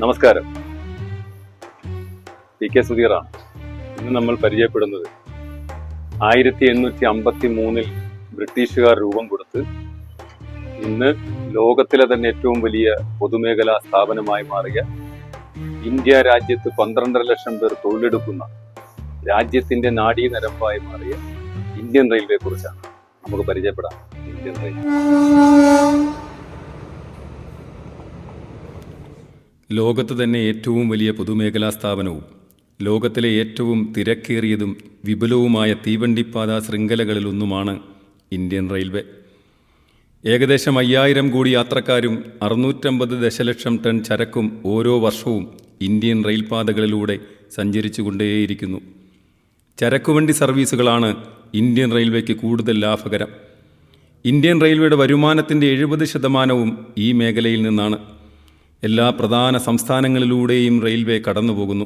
നമസ്കാരം. P K സുധീറാണ്. ഇന്ന് നമ്മൾ പരിചയപ്പെടുന്നത് ആയിരത്തി എണ്ണൂറ്റി അമ്പത്തി മൂന്നിൽ ബ്രിട്ടീഷുകാർ രൂപം കൊടുത്ത് ഇന്ന് ലോകത്തിലെ തന്നെ ഏറ്റവും വലിയ പൊതുമേഖലാ സ്ഥാപനമായി മാറിയ ഇന്ത്യ രാജ്യത്ത് പന്ത്രണ്ടര ലക്ഷം പേർ തൊഴിലെടുക്കുന്ന രാജ്യത്തിന്റെ നാടീ നരമ്പായി മാറിയ ഇന്ത്യൻ റെയിൽവേ കുറിച്ചാണ് നമുക്ക് പരിചയപ്പെടാം. Indian railway. ലോകത്ത് തന്നെ ഏറ്റവും വലിയ പൊതുമേഖലാ സ്ഥാപനവും ലോകത്തിലെ ഏറ്റവും തിരക്കേറിയതും വിപുലവുമായ തീവണ്ടിപ്പാത ശൃംഖലകളിലൊന്നുമാണ് ഇന്ത്യൻ റെയിൽവേ. ഏകദേശം അയ്യായിരം കോടി യാത്രക്കാരും അറുന്നൂറ്റമ്പത് ദശലക്ഷം ടൺ ചരക്കും ഓരോ വർഷവും ഇന്ത്യൻ റെയിൽപാതകളിലൂടെ സഞ്ചരിച്ചുകൊണ്ടേയിരിക്കുന്നു. ചരക്കുവണ്ടി സർവീസുകളാണ് ഇന്ത്യൻ റെയിൽവേക്ക് കൂടുതൽ ലാഭകരം. ഇന്ത്യൻ റെയിൽവേയുടെ വരുമാനത്തിന്റെ എഴുപത് ശതമാനവും ഈ മേഖലയിൽ നിന്നാണ്. എല്ലാ പ്രധാന സംസ്ഥാനങ്ങളിലൂടെയും റെയിൽവേ കടന്നുപോകുന്നു.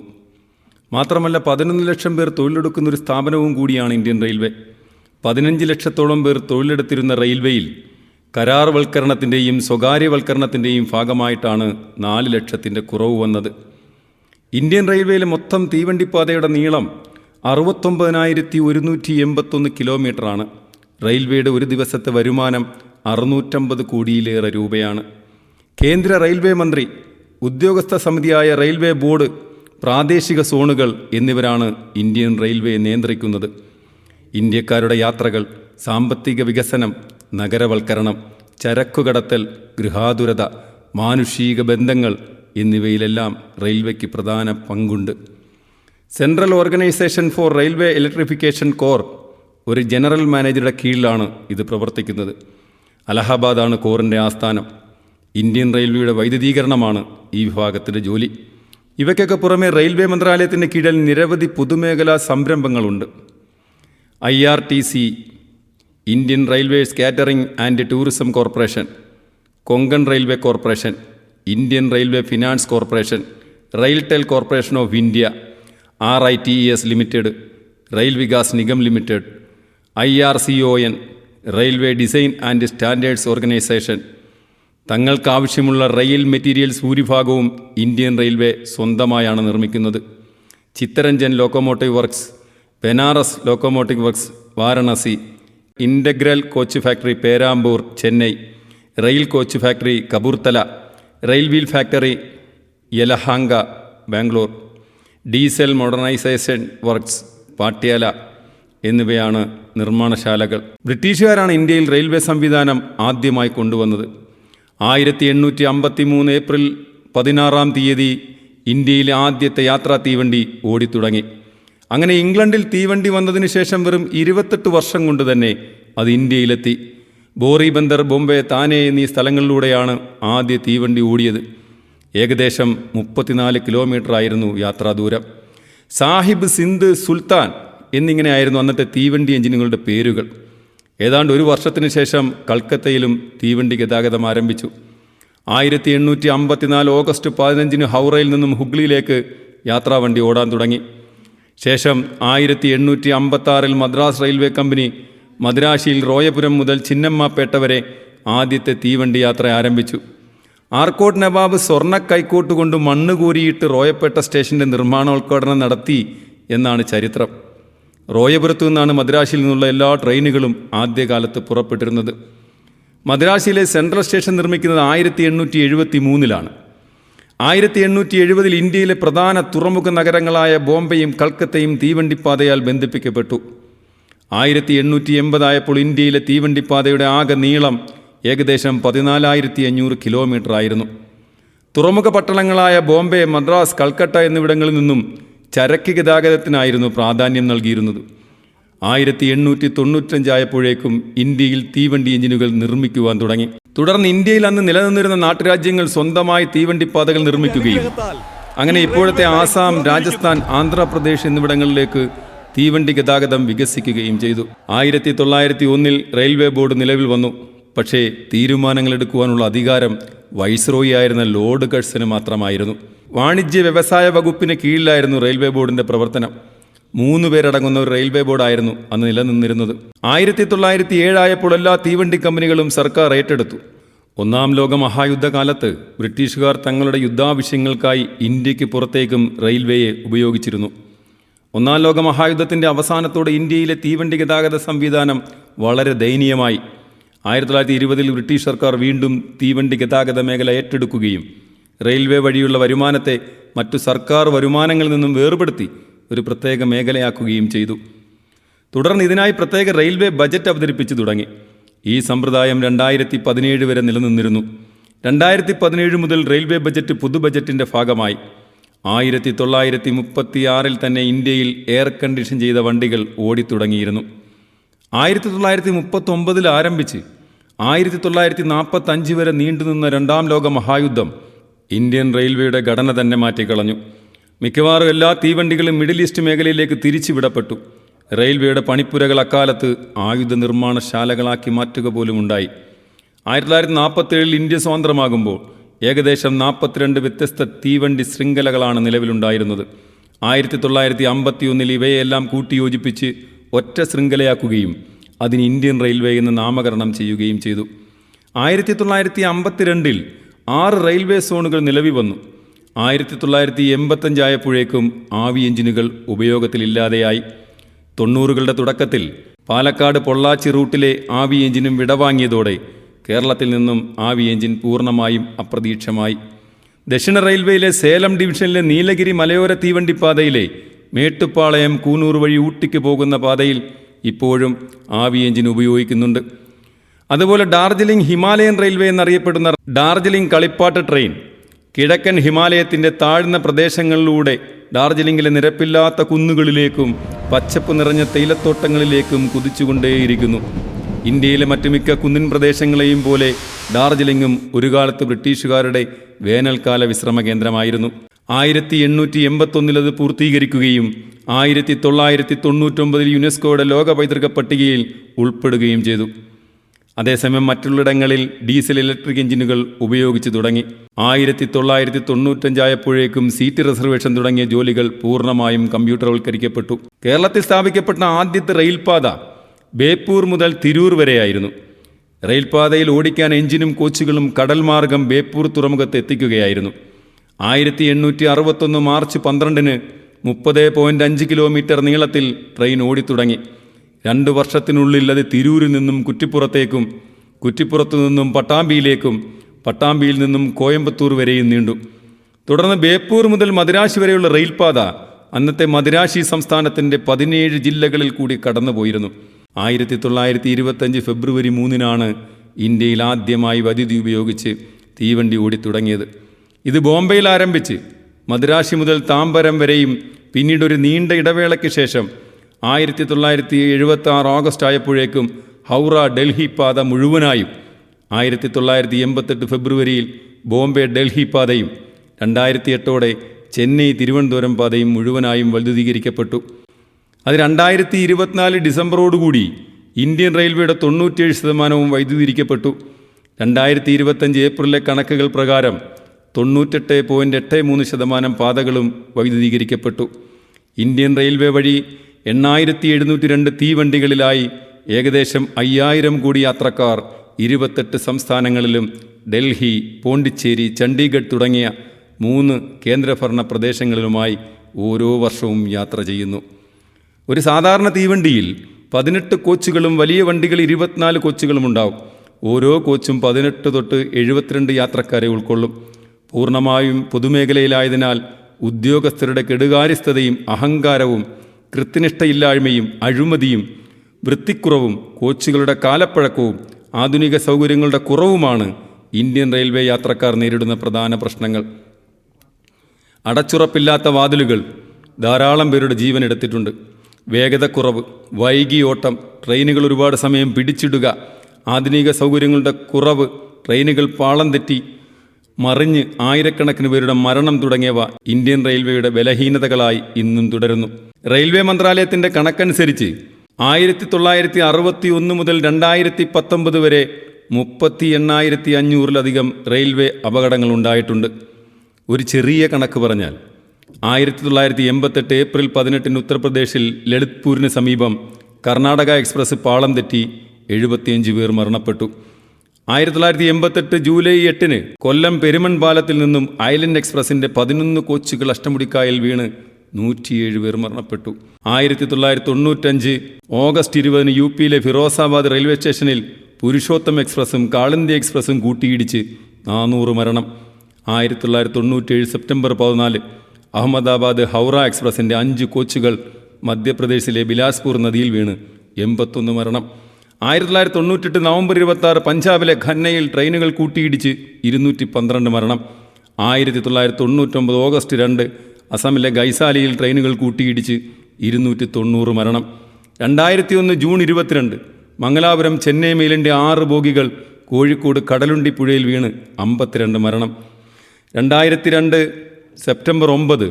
മാത്രമല്ല പതിനൊന്ന് ലക്ഷം പേർ തൊഴിലെടുക്കുന്ന ഒരു സ്ഥാപനവും കൂടിയാണ് ഇന്ത്യൻ റെയിൽവേ. പതിനഞ്ച് ലക്ഷത്തോളം പേർ തൊഴിലെടുത്തിരുന്ന റെയിൽവേയിൽ കരാർവൽക്കരണത്തിന്റെയും സ്വകാര്യവൽക്കരണത്തിന്റെയും ഭാഗമായിട്ടാണ് നാല് ലക്ഷത്തിന്റെ കുറവ് വന്നത്. ഇന്ത്യൻ റെയിൽവേയിലെ മൊത്തം തീവണ്ടിപ്പാതയുടെ നീളം അറുപത്തൊമ്പതിനായിരത്തി ഒരുന്നൂറ്റി എൺപത്തൊന്ന് കിലോമീറ്ററാണ്. റെയിൽവേയുടെ ഒരു ദിവസത്തെ വരുമാനം അറുന്നൂറ്റമ്പത് കോടിയിലേറെ രൂപയാണ്. കേന്ദ്ര റെയിൽവേ മന്ത്രി ഉദ്യോഗസ്ഥ സമിതിയായ റെയിൽവേ ബോർഡ് പ്രാദേശിക സോണുകൾ എന്നിവരാണ് ഇന്ത്യൻ റെയിൽവേ നിയന്ത്രിക്കുന്നത്. ഇന്ത്യക്കാരുടെ യാത്രകൾ സാമ്പത്തിക വികസനം നഗരവൽക്കരണം ചരക്കുകടത്തൽ ഗൃഹാതുരത മാനുഷിക ബന്ധങ്ങൾ എന്നിവയിലെല്ലാം റെയിൽവേക്ക് പ്രധാന പങ്കുണ്ട്. Central organisation for railway electrification CORE ഒരു ജനറൽ മാനേജറുടെ കീഴിലാണ് ഇത് പ്രവർത്തിക്കുന്നത്. അലഹബാദാണ് കോറിന്റെ ആസ്ഥാനം. ഇന്ത്യൻ റെയിൽവേയുടെ വൈദ്യുതീകരണമാണ് ഈ വിഭാഗത്തിന്റെ ജോലി. ഇവയ്ക്കൊക്കെ പുറമെ റെയിൽവേ മന്ത്രാലയത്തിന്റെ കീഴിൽ നിരവധി പൊതുമേഖലാ സംരംഭങ്ങളുണ്ട്. I R T C Indian railways catering and tourism corporation Konkan railway corporation Indian railway finance corporation RailTel corporation of India R I T E S limited rail Vikas Nigam limited I R C O N railway design and standards organisation തങ്ങൾക്കാവശ്യമുള്ള rail materials ഭൂരിഭാഗവും Indian railway സ്വന്തമായാണ് നിർമ്മിക്കുന്നത്. Chittaranjan locomotive works Banaras locomotive works Varanasi integral coach factory Perambur Chennai rail coach factory Kapurthala rail wheel factory Yelahanka Bangalore diesel modernisation works Patiala എന്നിവയാണ് നിർമ്മാണശാലകൾ. ബ്രിട്ടീഷുകാരാണ് ഇന്ത്യയിൽ railway സംവിധാനം ആദ്യമായി കൊണ്ടുവന്നത്. ആയിരത്തി എണ്ണൂറ്റി അമ്പത്തി മൂന്ന് ഏപ്രിൽ പതിനാറാം തീയതി ഇന്ത്യയിലെ ആദ്യത്തെ യാത്രാ തീവണ്ടി ഓടിത്തുടങ്ങി. അങ്ങനെ ഇംഗ്ലണ്ടിൽ തീവണ്ടി വന്നതിന് ശേഷം വെറും ഇരുപത്തെട്ട് വർഷം കൊണ്ട് തന്നെ അത് ഇന്ത്യയിലെത്തി. ബോറി ബന്ദർ ബോംബെ താനെ എന്നീ സ്ഥലങ്ങളിലൂടെയാണ് ആദ്യ തീവണ്ടി ഓടിയത്. ഏകദേശം മുപ്പത്തിനാല് കിലോമീറ്റർ ആയിരുന്നു യാത്രാദൂരം സാഹിബ് സിന്ധ് സുൽത്താൻ എന്നിങ്ങനെയായിരുന്നു അന്നത്തെ തീവണ്ടി എഞ്ചിനുകളുടെ പേരുകൾ. ഏതാണ്ട് ഒരു വർഷത്തിന് ശേഷം കൽക്കത്തയിലും തീവണ്ടി ഗതാഗതം ആരംഭിച്ചു. ആയിരത്തി എണ്ണൂറ്റി അമ്പത്തിനാല് ഓഗസ്റ്റ് പതിനഞ്ചിന് ഹൗറയിൽ നിന്നും ഹുഗ്ലിയിലേക്ക് യാത്രാവണ്ടി ഓടാൻ തുടങ്ങി. ശേഷം ആയിരത്തി എണ്ണൂറ്റി അമ്പത്താറിൽ മദ്രാസ് റെയിൽവേ കമ്പനി മദ്രാശിയിൽ റോയപുരം മുതൽ ചിന്നമ്മപേട്ട വരെ ആദ്യത്തെ തീവണ്ടി യാത്ര ആരംഭിച്ചു. ആർക്കോട്ട് നവാബ് സ്വർണ കൈക്കോട്ട് കൊണ്ട് മണ്ണ് കോരിയിട്ട് റോയപ്പേട്ട സ്റ്റേഷന്റെ നിർമ്മാണോദ്ഘാടനം നടത്തി എന്നാണ് ചരിത്രം. റോയപുരത്തു നിന്നാണ് മദ്രാശിയിൽ നിന്നുള്ള എല്ലാ ട്രെയിനുകളും ആദ്യകാലത്ത് പുറപ്പെട്ടിരുന്നത്. മദ്രാശിയിലെ സെൻട്രൽ സ്റ്റേഷൻ നിർമ്മിക്കുന്നത് ആയിരത്തി എണ്ണൂറ്റി എഴുപത്തി മൂന്നിലാണ് ആയിരത്തി എണ്ണൂറ്റി എഴുപതിൽ ഇന്ത്യയിലെ പ്രധാന തുറമുഖ നഗരങ്ങളായ ബോംബെയും കൽക്കത്തയും തീവണ്ടിപ്പാതയാൽ ബന്ധിപ്പിക്കപ്പെട്ടു. ആയിരത്തി എണ്ണൂറ്റി എൺപതായപ്പോൾ ഇന്ത്യയിലെ തീവണ്ടിപ്പാതയുടെ ആകെ നീളം ഏകദേശം പതിനാലായിരത്തി അഞ്ഞൂറ് കിലോമീറ്റർ ആയിരുന്നു തുറമുഖ പട്ടണങ്ങളായ ബോംബെ മദ്രാസ് കൽക്കട്ട എന്നിവിടങ്ങളിൽ നിന്നും ചരക്ക് ഗതാഗതത്തിനായിരുന്നു പ്രാധാന്യം നൽകിയിരുന്നത്. ആയിരത്തി എണ്ണൂറ്റി തൊണ്ണൂറ്റഞ്ചായപ്പോഴേക്കും ഇന്ത്യയിൽ തീവണ്ടി എഞ്ചിനുകൾ നിർമ്മിക്കുവാൻ തുടങ്ങി. തുടർന്ന് ഇന്ത്യയിൽ അന്ന് നിലനിന്നിരുന്ന നാട്ടുരാജ്യങ്ങൾ സ്വന്തമായി തീവണ്ടിപ്പാതകൾ നിർമ്മിക്കുകയും. അങ്ങനെ ഇപ്പോഴത്തെ ആസാം രാജസ്ഥാൻ ആന്ധ്രാപ്രദേശ് എന്നിവിടങ്ങളിലേക്ക് തീവണ്ടി ഗതാഗതം വികസിക്കുകയും ചെയ്തു. ആയിരത്തി തൊള്ളായിരത്തി ഒന്നിൽ റെയിൽവേ ബോർഡ് നിലവിൽ വന്നു. പക്ഷേ തീരുമാനങ്ങൾ എടുക്കുവാനുള്ള അധികാരം വൈസ്രോയി ആയിരുന്ന ലോർഡ് കഴ്സന് മാത്രമായിരുന്നു. വാണിജ്യ വ്യവസായ വകുപ്പിന് കീഴിലായിരുന്നു റെയിൽവേ ബോർഡിന്റെ പ്രവർത്തനം. മൂന്ന് പേരടങ്ങുന്ന ഒരു റെയിൽവേ ബോർഡായിരുന്നു അന്ന് നിലനിന്നിരുന്നത്. ആയിരത്തി തൊള്ളായിരത്തി ഏഴായപ്പോൾ എല്ലാ തീവണ്ടി കമ്പനികളും സർക്കാർ ഏറ്റെടുത്തു. ഒന്നാം ലോക മഹായുദ്ധകാലത്ത് ബ്രിട്ടീഷുകാർ തങ്ങളുടെ യുദ്ധാവശ്യങ്ങൾക്കായി ഇന്ത്യയ്ക്ക് പുറത്തേക്കും റെയിൽവേയെ ഉപയോഗിച്ചിരുന്നു. ഒന്നാം ലോക മഹായുദ്ധത്തിന്റെ അവസാനത്തോടെ ഇന്ത്യയിലെ തീവണ്ടി ഗതാഗത സംവിധാനം വളരെ ദയനീയമായി. ആയിരത്തി തൊള്ളായിരത്തി ഇരുപതിൽ ബ്രിട്ടീഷ് സർക്കാർ വീണ്ടും തീവണ്ടി ഗതാഗത മേഖല ഏറ്റെടുക്കുകയും റെയിൽവേ വഴിയുള്ള വരുമാനത്തെ മറ്റു സർക്കാർ വരുമാനങ്ങളിൽ നിന്നും വേർപെടുത്തി ഒരു പ്രത്യേക മേഖലയാക്കുകയും ചെയ്തു. തുടർന്ന് ഇതിനായി പ്രത്യേക റെയിൽവേ ബജറ്റ് അവതരിപ്പിച്ചു തുടങ്ങി. ഈ സമ്പ്രദായം രണ്ടായിരത്തി പതിനേഴ് വരെ നിലനിന്നിരുന്നു. രണ്ടായിരത്തി പതിനേഴ് മുതൽ റെയിൽവേ ബജറ്റ് പുതു ബജറ്റിന്റെ ഭാഗമായി. ആയിരത്തി തൊള്ളായിരത്തി മുപ്പത്തിയാറിൽ തന്നെ ഇന്ത്യയിൽ എയർ കണ്ടീഷൻ ചെയ്ത വണ്ടികൾ ഓടിത്തുടങ്ങിയിരുന്നു. ആയിരത്തി തൊള്ളായിരത്തി മുപ്പത്തൊമ്പതിൽ ആരംഭിച്ച് ആയിരത്തി തൊള്ളായിരത്തി നാൽപ്പത്തഞ്ച് വരെ നീണ്ടുനിന്ന രണ്ടാം ലോക മഹായുദ്ധം ഇന്ത്യൻ റെയിൽവേയുടെ ഘടന തന്നെ മാറ്റിക്കളഞ്ഞു. മിക്കവാറും എല്ലാ തീവണ്ടികളും മിഡിൽ ഈസ്റ്റ് മേഖലയിലേക്ക് തിരിച്ചുവിടപ്പെട്ടു റെയിൽവേയുടെ പണിപ്പുരകൾ അക്കാലത്ത് ആയുധ നിർമ്മാണശാലകളാക്കി മാറ്റുക പോലും ഉണ്ടായി. ആയിരത്തി തൊള്ളായിരത്തി നാൽപ്പത്തേഴിൽ ഇന്ത്യ സ്വതന്ത്രമാകുമ്പോൾ ഏകദേശം നാൽപ്പത്തിരണ്ട് വ്യത്യസ്ത തീവണ്ടി ശൃംഖലകളാണ് നിലവിലുണ്ടായിരുന്നത്. ആയിരത്തി തൊള്ളായിരത്തി അമ്പത്തിയൊന്നിൽ ഇവയെല്ലാം കൂട്ടിയോജിപ്പിച്ച് ഒറ്റ ശൃംഖലയാക്കുകയും അതിന് ഇന്ത്യൻ റെയിൽവേ എന്ന് നാമകരണം ചെയ്യുകയും ചെയ്തു. ആയിരത്തി തൊള്ളായിരത്തി അമ്പത്തിരണ്ടിൽ ആറ് റെയിൽവേ സോണുകൾ നിലവിൽ വന്നു. ആയിരത്തി തൊള്ളായിരത്തി എൺപത്തഞ്ചായപ്പോഴേക്കും ആവി എഞ്ചിനുകൾ ഉപയോഗത്തിലില്ലാതെയായി. തൊണ്ണൂറുകളുടെ തുടക്കത്തിൽ പാലക്കാട് പൊള്ളാച്ചി റൂട്ടിലെ ആവി എഞ്ചിനും വിടവാങ്ങിയതോടെ കേരളത്തിൽ നിന്നും ആവി എഞ്ചിൻ പൂർണമായും അപ്രതീക്ഷമായി. ദക്ഷിണ റെയിൽവേയിലെ സേലം ഡിവിഷനിലെ നീലഗിരി മലയോര തീവണ്ടിപ്പാതയിലെ മേട്ടുപ്പാളയം കൂനൂർ വഴി ഊട്ടിക്ക് പോകുന്ന പാതയിൽ ഇപ്പോഴും ആവി എഞ്ചിൻ ഉപയോഗിക്കുന്നുണ്ട്. അതുപോലെ ഡാർജിലിംഗ് ഹിമാലയൻ റെയിൽവേ എന്നറിയപ്പെടുന്ന ഡാർജിലിംഗ് കളിപ്പാട്ട് ട്രെയിൻ കിഴക്കൻ ഹിമാലയത്തിന്റെ താഴ്ന്ന പ്രദേശങ്ങളിലൂടെ ഡാർജിലിംഗിലെ നിരപ്പില്ലാത്ത കുന്നുകളിലേക്കും പച്ചപ്പ് നിറഞ്ഞ തേയിലത്തോട്ടങ്ങളിലേക്കും കുതിച്ചുകൊണ്ടേയിരിക്കുന്നു. ഇന്ത്യയിലെ മറ്റു മിക്ക കുന്നിൻ പ്രദേശങ്ങളെയും പോലെ ഡാർജിലിംഗും ഒരു കാലത്ത് ബ്രിട്ടീഷുകാരുടെ വേനൽക്കാല വിശ്രമ കേന്ദ്രമായിരുന്നു ആയിരത്തി എണ്ണൂറ്റി എൺപത്തൊന്നിൽ അത് പൂർത്തീകരിക്കുകയും ആയിരത്തി തൊള്ളായിരത്തി തൊണ്ണൂറ്റൊമ്പതിൽ യുനെസ്കോയുടെ ലോക പൈതൃക പട്ടികയിൽ ഉൾപ്പെടുകയും ചെയ്തു. അതേസമയം മറ്റുള്ളിടങ്ങളിൽ ഡീസൽ ഇലക്ട്രിക് എഞ്ചിനുകൾ ഉപയോഗിച്ചു തുടങ്ങി. ആയിരത്തി തൊള്ളായിരത്തി തൊണ്ണൂറ്റഞ്ചായപ്പോഴേക്കും സീറ്റ് റിസർവേഷൻ തുടങ്ങിയ ജോലികൾ പൂർണമായും കമ്പ്യൂട്ടർവൽക്കരിക്കപ്പെട്ടു. കേരളത്തിൽ സ്ഥാപിക്കപ്പെട്ട ആദ്യത്തെ റെയിൽപാത ബേപ്പൂർ മുതൽ തിരൂർ വരെയായിരുന്നു. റെയിൽപാതയിൽ ഓടിക്കാൻ എഞ്ചിനും കോച്ചുകളും കടൽ മാർഗം ബേപ്പൂർ തുറമുഖത്ത് എത്തിക്കുകയായിരുന്നു. ആയിരത്തി എണ്ണൂറ്റി അറുപത്തൊന്ന് മാർച്ച് പന്ത്രണ്ടിന് മുപ്പത് പോയിന്റ് അഞ്ച് കിലോമീറ്റർ നീളത്തിൽ ട്രെയിൻ ഓടിത്തുടങ്ങി. രണ്ട് വർഷത്തിനുള്ളിൽ അത് തിരൂരിൽ നിന്നും കുറ്റിപ്പുറത്തേക്കും കുറ്റിപ്പുറത്തു നിന്നും പട്ടാമ്പിയിലേക്കും പട്ടാമ്പിയിൽ നിന്നും കോയമ്പത്തൂർ വരെയും നീണ്ടു. തുടർന്ന് ബേപ്പൂർ മുതൽ മദിരാശി വരെയുള്ള റെയിൽപാത അന്നത്തെ മദിരാശി സംസ്ഥാനത്തിന്റെ പതിനേഴ് ജില്ലകളിൽ കൂടി കടന്നുപോയിരുന്നു. ആയിരത്തി തൊള്ളായിരത്തി ഇരുപത്തഞ്ച് ഫെബ്രുവരി മൂന്നിനാണ് ഇന്ത്യയിൽ ആദ്യമായി വൈദ്യുതി ഉപയോഗിച്ച് തീവണ്ടി ഓടിത്തുടങ്ങിയത്. ഇത് ബോംബെയിൽ ആരംഭിച്ച് മദ്രാശി മുതൽ താമ്പരം വരെയും പിന്നീട് ഒരു നീണ്ട ഇടവേളയ്ക്ക് ശേഷം ആയിരത്തി തൊള്ളായിരത്തി എഴുപത്തി ആറ് ഓഗസ്റ്റ് ആയപ്പോഴേക്കും ഹൗറ ഡൽഹി പാത മുഴുവനായും ആയിരത്തി തൊള്ളായിരത്തി എൺപത്തെട്ട് ഫെബ്രുവരിയിൽ ബോംബെ ഡൽഹി പാതയും രണ്ടായിരത്തി എട്ടോടെ ചെന്നൈ തിരുവനന്തപുരം പാതയും മുഴുവനായും വൈദ്യുതീകരിക്കപ്പെട്ടു അത് രണ്ടായിരത്തി ഇരുപത്തിനാല് ഡിസംബറോടുകൂടി ഇന്ത്യൻ റെയിൽവേയുടെ തൊണ്ണൂറ്റേഴ് ശതമാനവും വൈദ്യുതീകരിക്കപ്പെട്ടു. രണ്ടായിരത്തി ഇരുപത്തഞ്ച് ഏപ്രിലിലെ കണക്കുകൾ പ്രകാരം തൊണ്ണൂറ്റെട്ട് പോയിന്റ് എട്ട് മൂന്ന് ശതമാനം പാതകളും വൈദ്യുതീകരിക്കപ്പെട്ടു. ഇന്ത്യൻ റെയിൽവേ വഴി എണ്ണായിരത്തി എഴുന്നൂറ്റി രണ്ട് തീവണ്ടികളിലായി ഏകദേശം അയ്യായിരം കോടി യാത്രക്കാർ ഇരുപത്തെട്ട് സംസ്ഥാനങ്ങളിലും ഡൽഹി പോണ്ടിച്ചേരി ചണ്ഡീഗഡ് തുടങ്ങിയ മൂന്ന് കേന്ദ്രഭരണ പ്രദേശങ്ങളിലുമായി ഓരോ വർഷവും യാത്ര ചെയ്യുന്നു. ഒരു സാധാരണ തീവണ്ടിയിൽ പതിനെട്ട് കോച്ചുകളും വലിയ വണ്ടികൾ ഇരുപത്തിനാല് കോച്ചുകളും ഉണ്ടാവും. ഓരോ കോച്ചും പതിനെട്ട് തൊട്ട് എഴുപത്തിരണ്ട് യാത്രക്കാരെ ഉൾക്കൊള്ളും. പൂർണമായും പൊതുമേഖലയിലായതിനാൽ ഉദ്യോഗസ്ഥരുടെ കെടുകാര്യസ്ഥതയും അഹങ്കാരവും കൃത്യനിഷ്ഠയില്ലായ്മയും അഴിമതിയും വൃത്തിക്കുറവും കോച്ചുകളുടെ കാലപ്പഴക്കവും ആധുനിക സൗകര്യങ്ങളുടെ കുറവുമാണ് ഇന്ത്യൻ റെയിൽവേ യാത്രക്കാർ നേരിടുന്ന പ്രധാന പ്രശ്നങ്ങൾ. അടച്ചുറപ്പില്ലാത്ത വാതിലുകൾ ധാരാളം പേരുടെ ജീവൻ എടുത്തിട്ടുണ്ട്. വേഗതക്കുറവ് വൈകി ഓട്ടം ട്രെയിനുകൾ ഒരുപാട് സമയം പിടിച്ചിടുക ആധുനിക സൗകര്യങ്ങളുടെ കുറവ് ട്രെയിനുകൾ പാളം തെറ്റി മറിഞ്ഞ് ആയിരക്കണക്കിന് പേരുടെ മരണം തുടങ്ങിയവ ഇന്ത്യൻ റെയിൽവേയുടെ ബലഹീനതകളായി ഇന്നും തുടരുന്നു. റെയിൽവേ മന്ത്രാലയത്തിന്റെ കണക്കനുസരിച്ച് ആയിരത്തി തൊള്ളായിരത്തി അറുപത്തി ഒന്ന് മുതൽ രണ്ടായിരത്തി പത്തൊമ്പത് വരെ മുപ്പത്തി എണ്ണായിരത്തി അഞ്ഞൂറിലധികം റെയിൽവേ അപകടങ്ങൾ ഉണ്ടായിട്ടുണ്ട്. ഒരു ചെറിയ കണക്ക് പറഞ്ഞാൽ ആയിരത്തി തൊള്ളായിരത്തി എൺപത്തെട്ട് ഏപ്രിൽ പതിനെട്ടിന് ഉത്തർപ്രദേശിൽ ലളിത്പൂരിന് സമീപം കർണാടക എക്സ്പ്രസ് പാളം തെറ്റി എഴുപത്തിയഞ്ച് പേർ മരണപ്പെട്ടു. ആയിരത്തി തൊള്ളായിരത്തി എൺപത്തെട്ട് ജൂലൈ എട്ടിന് കൊല്ലം പെരുമൺ പാലത്തിൽ നിന്നും ഐലൻഡ് എക്സ്പ്രസിന്റെ പതിനൊന്ന് കോച്ചുകൾ അഷ്ടമുടിക്കായൽ വീണ് നൂറ്റിയേഴ് പേർ മരണപ്പെട്ടു. ആയിരത്തി തൊള്ളായിരത്തി തൊണ്ണൂറ്റഞ്ച് ഓഗസ്റ്റ് ഇരുപതിന് യു പിയിലെ ഫിറോസാബാദ് റെയിൽവേ സ്റ്റേഷനിൽ പുരുഷോത്തം എക്സ്പ്രസും കാളിന്തി എക്സ്പ്രസും കൂട്ടിയിടിച്ച് നാനൂറ് മരണം. ആയിരത്തി തൊള്ളായിരത്തി തൊണ്ണൂറ്റേഴ് സെപ്റ്റംബർ പതിനാല് അഹമ്മദാബാദ് ഹൗറ എക്സ്പ്രസിന്റെ അഞ്ച് കോച്ചുകൾ മധ്യപ്രദേശിലെ ബിലാസ്പൂർ നദിയിൽ വീണ് എൺപത്തൊന്ന് മരണം. ആയിരത്തി തൊള്ളായിരത്തി തൊണ്ണൂറ്റെട്ട് നവംബർ ഇരുപത്തി ആറ് പഞ്ചാബിലെ ഖന്നയിൽ ട്രെയിനുകൾ കൂട്ടിയിടിച്ച് ഇരുന്നൂറ്റി പന്ത്രണ്ട് മരണം. ആയിരത്തി തൊള്ളായിരത്തി തൊണ്ണൂറ്റൊമ്പത് ഓഗസ്റ്റ് രണ്ട് അസമിലെ ഗൈസാലിയിൽ ട്രെയിനുകൾ കൂട്ടിയിടിച്ച് ഇരുന്നൂറ്റി തൊണ്ണൂറ് മരണം. രണ്ടായിരത്തി ഒന്ന് ജൂൺ ഇരുപത്തിരണ്ട് മംഗലാപുരം ചെന്നൈ മെയിലിന്റെ ആറ് ബോഗികൾ കോഴിക്കോട് കടലുണ്ടി പുഴയിൽ വീണ് അമ്പത്തിരണ്ട് മരണം. രണ്ടായിരത്തി രണ്ട് സെപ്റ്റംബർ ഒമ്പത്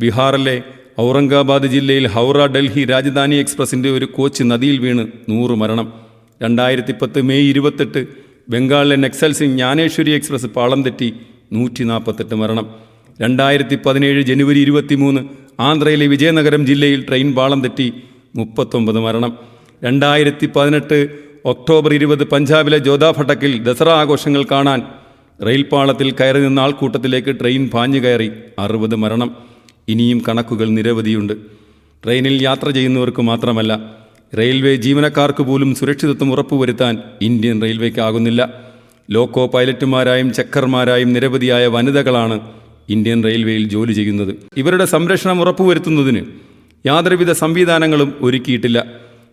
ബീഹാറിലെ ഔറംഗാബാദ് ജില്ലയിൽ ഹൗറ ഡൽഹി രാജധാനി എക്സ്പ്രസിന്റെ ഒരു കോച്ച് നദിയിൽ വീണ് നൂറ് മരണം. രണ്ടായിരത്തി പത്ത് മെയ് ഇരുപത്തെട്ട് ബംഗാളിലെ നക്സൽ സിംഗ് ജ്ഞാനേശ്വരി എക്സ്പ്രസ് പാളം തെറ്റി നൂറ്റി നാൽപ്പത്തെട്ട് മരണം. രണ്ടായിരത്തി പതിനേഴ് ജനുവരി ഇരുപത്തിമൂന്ന് ആന്ധ്രയിലെ വിജയനഗരം ജില്ലയിൽ ട്രെയിൻ പാളം തെറ്റി മുപ്പത്തൊമ്പത് മരണം. രണ്ടായിരത്തി പതിനെട്ട് ഒക്ടോബർ ഇരുപത് പഞ്ചാബിലെ ജോധാഫട്ടക്കിൽ ദസറ ആഘോഷങ്ങൾ കാണാൻ റെയിൽപാളത്തിൽ കയറി നിന്ന ആൾക്കൂട്ടത്തിലേക്ക് ട്രെയിൻ പാഞ്ഞു കയറി അറുപത് മരണം. ഇനിയും കണക്കുകൾ നിരവധിയുണ്ട്. ട്രെയിനിൽ യാത്ര ചെയ്യുന്നവർക്ക് മാത്രമല്ല റെയിൽവേ ജീവനക്കാർക്ക് പോലും സുരക്ഷിതത്വം ഉറപ്പുവരുത്താൻ ഇന്ത്യൻ റെയിൽവേക്കാകുന്നില്ല. ലോക്കോ പൈലറ്റുമാരായും ചെക്കർമാരായും നിരവധിയായ വനിതകളാണ് ഇന്ത്യൻ റെയിൽവേയിൽ ജോലി ചെയ്യുന്നത്. ഇവരുടെ സംരക്ഷണം ഉറപ്പുവരുത്തുന്നതിന് യാതൊരുവിധ സംവിധാനങ്ങളും ഒരുക്കിയിട്ടില്ല.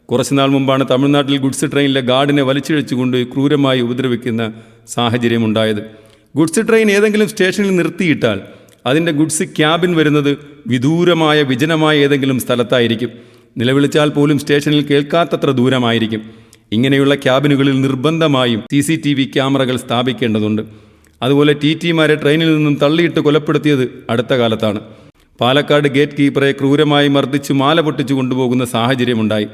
കുറച്ചുനാൾ മുമ്പാണ് തമിഴ്നാട്ടിൽ ഗുഡ്സ് ട്രെയിനിലെ ഗാർഡിനെ വലിച്ചിഴച്ചുകൊണ്ട് ക്രൂരമായി ഉപദ്രവിക്കുന്ന സാഹചര്യമുണ്ടായത്. ഗുഡ്സ് ട്രെയിൻ ഏതെങ്കിലും സ്റ്റേഷനിൽ നിർത്തിയിട്ടാൽ അതിന്റെ ഗുഡ്സ് ക്യാബിൻ വരുന്നത് വിദൂരമായ വിജനമായ ഏതെങ്കിലും സ്ഥലത്തായിരിക്കും. നിലവിളിച്ചാൽ പോലും സ്റ്റേഷനിൽ കേൾക്കാത്തത്ര ദൂരമായിരിക്കും. ഇങ്ങനെയുള്ള ക്യാബിനുകളിൽ നിർബന്ധമായും സി സി ടി വി ക്യാമറകൾ സ്ഥാപിക്കേണ്ടതുണ്ട്. അതുപോലെ ടി ടിമാരെ ട്രെയിനിൽ നിന്നും തള്ളിയിട്ട് കൊലപ്പെടുത്തിയത് അടുത്ത കാലത്താണ്. പാലക്കാട് ഗേറ്റ് കീപ്പറെ ക്രൂരമായി മർദ്ദിച്ച് മാല പൊട്ടിച്ചു കൊണ്ടുപോകുന്ന സാഹചര്യമുണ്ടായി.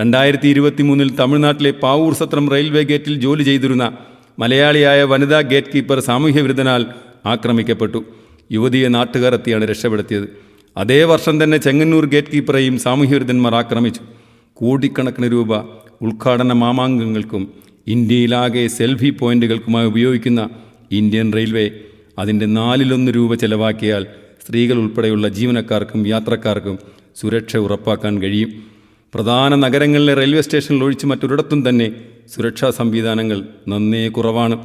രണ്ടായിരത്തി ഇരുപത്തി മൂന്നിൽ തമിഴ്നാട്ടിലെ പാവൂർ സത്രം റെയിൽവേ ഗേറ്റിൽ ജോലി ചെയ്തിരുന്ന മലയാളിയായ വനിതാ ഗേറ്റ് കീപ്പർ സാമൂഹ്യവിരുദ്ധനാൽ ആക്രമിക്കപ്പെട്ടു. യുവതിയെ നാട്ടുകാരെത്തിയാണ് രക്ഷപ്പെടുത്തിയത്. അതേ വർഷം തന്നെ ചെങ്ങന്നൂർ ഗേറ്റ് കീപ്പറെയും സാമൂഹ്യവിരുദ്ധന്മാർ ആക്രമിച്ചു. കോടിക്കണക്കിന് രൂപ ഉദ്ഘാടന മാമാങ്കങ്ങൾക്കും ഇന്ത്യയിലാകെ സെൽഫി പോയിന്റുകൾക്കുമായി ഉപയോഗിക്കുന്ന ഇന്ത്യൻ റെയിൽവേ അതിന്റെ നാലിലൊന്ന് രൂപ ചെലവാക്കിയാൽ സ്ത്രീകൾ ഉൾപ്പെടെയുള്ള ജീവനക്കാർക്കും യാത്രക്കാർക്കും സുരക്ഷ ഉറപ്പാക്കാൻ കഴിയും. പ്രധാന നഗരങ്ങളിലെ റെയിൽവേ സ്റ്റേഷനിൽ ഒഴിച്ച് മറ്റൊരിടത്തും തന്നെ സുരക്ഷാ സംവിധാനങ്ങൾ നന്നേ കുറവാണ്.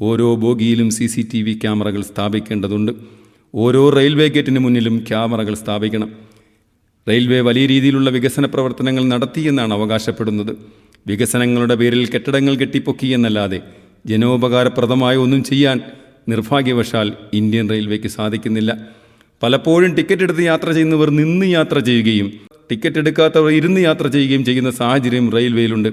ഓരോ ബോഗിയിലും സി സി ടി വി ക്യാമറകൾ സ്ഥാപിക്കേണ്ടതുണ്ട്. ഓരോ റെയിൽവേ ഗേറ്റിന് മുന്നിലും ക്യാമറകൾ സ്ഥാപിക്കണം. റെയിൽവേ വലിയ രീതിയിലുള്ള വികസന പ്രവർത്തനങ്ങൾ നടത്തിയെന്നാണ് അവകാശപ്പെടുന്നത്. വികസനങ്ങളുടെ പേരിൽ കെട്ടിടങ്ങൾ കെട്ടിപ്പൊക്കിയെന്നല്ലാതെ ജനോപകാരപ്രദമായ ഒന്നും ചെയ്യാൻ നിർഭാഗ്യവശാൽ ഇന്ത്യൻ റെയിൽവേക്ക് സാധിക്കുന്നില്ല. പലപ്പോഴും ടിക്കറ്റ് എടുത്ത് യാത്ര ചെയ്യുന്നവർ നിന്ന് യാത്ര ചെയ്യുകയും ടിക്കറ്റ് എടുക്കാത്തവർ ഇരുന്ന് യാത്ര ചെയ്യുകയും ചെയ്യുന്ന സാഹചര്യം റെയിൽവേയിലുണ്ട്.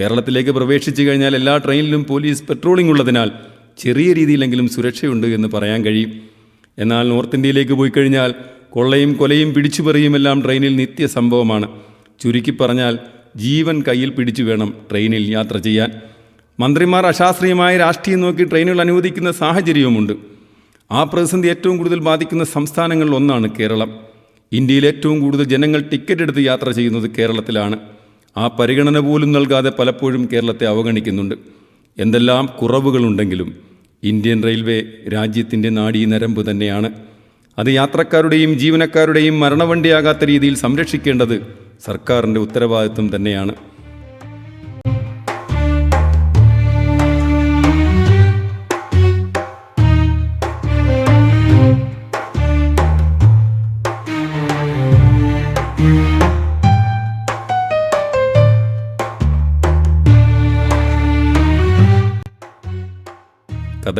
കേരളത്തിലേക്ക് പ്രവേശിച്ചു കഴിഞ്ഞാൽ എല്ലാ ട്രെയിനിലും പോലീസ് പെട്രോളിംഗ് ഉള്ളതിനാൽ ചെറിയ രീതിയിലെങ്കിലും സുരക്ഷയുണ്ട് എന്ന് പറയാൻ കഴിയും. എന്നാൽ നോർത്ത് ഇന്ത്യയിലേക്ക് പോയി കഴിഞ്ഞാൽ കൊള്ളയും കൊലയും പിടിച്ചുപറിയുമെല്ലാം ട്രെയിനിൽ നിത്യ സംഭവമാണ്. ചുരുക്കി പറഞ്ഞാൽ ജീവൻ കയ്യിൽ പിടിച്ചു വേണം ട്രെയിനിൽ യാത്ര ചെയ്യാൻ. മന്ത്രിമാർ അശാസ്ത്രീയമായ രാഷ്ട്രീയം നോക്കി ട്രെയിനുകൾ അനുവദിക്കുന്ന സാഹചര്യവുമുണ്ട്. ആ പ്രതിസന്ധി ഏറ്റവും കൂടുതൽ ബാധിക്കുന്ന സംസ്ഥാനങ്ങളിൽ ഒന്നാണ് കേരളം. ഇന്ത്യയിൽ ഏറ്റവും കൂടുതൽ ജനങ്ങൾ ടിക്കറ്റ് എടുത്ത് യാത്ര ചെയ്യുന്നത് കേരളത്തിലാണ്. ആ പരിഗണന പോലും നൽകാതെ പലപ്പോഴും കേരളത്തെ അവഗണിക്കുന്നുണ്ട്. എന്തെല്ലാം കുറവുകളുണ്ടെങ്കിലും ഇന്ത്യൻ റെയിൽവേ രാജ്യത്തിന്റെ നാടീ നരമ്പ് തന്നെയാണ്. അത് യാത്രക്കാരുടെയും ജീവനക്കാരുടെയും മരണവണ്ടിയാകാത്ത രീതിയിൽ സംരക്ഷിക്കേണ്ടത് സർക്കാരിന്റെ ഉത്തരവാദിത്വം തന്നെയാണ്.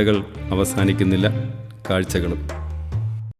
കഥകൾ അവസാനിക്കുന്നില്ല. കാഴ്ചകളും